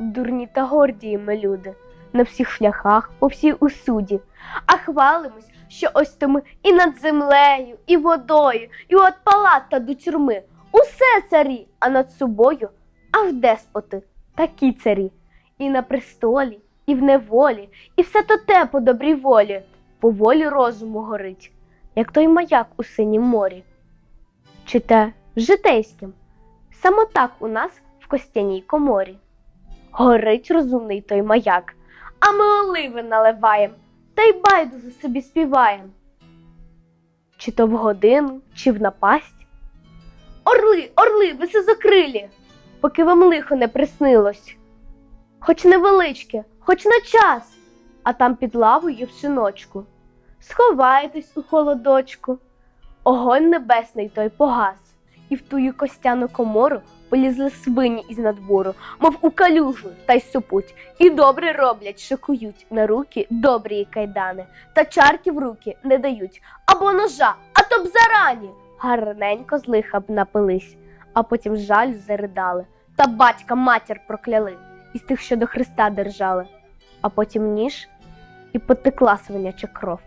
Дурні та горді ми люди, на всіх шляхах, по всій усуді, а хвалимось, що ось то ми і над землею, і водою, і от палат та до тюрми. Усе царі, а над собою аж деспоти, такі царі, і на престолі, і в неволі, і все то те по добрій волі, по волі розуму горить, як той маяк у синім морі. Чи те житейським, саме так у нас в костяній коморі. Горить розумний той маяк, а ми оливи наливаєм, та й байдуже собі співаєм. Чи то в годину, чи в напасть. Орли, орли, висозокрилі, поки вам лихо не приснилось. Хоч невеличке, хоч на час, а там під лавою в шиночку. Сховайтесь у холодочку. Огонь небесний той погас, і в тую костяну комору полізли свині із надвору, мов у калюжу, та й супуть, і добре роблять, шикують на руки добрі кайдани, та чарки в руки не дають, або ножа, а то б зарані. Гарненько з лиха б напились, а потім жаль заридали, та батька матір прокляли, із тих, що до Христа держали, а потім ніж і потекла свиняча кров,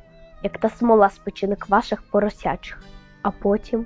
як та смола з печінок ваших поросячих, а потім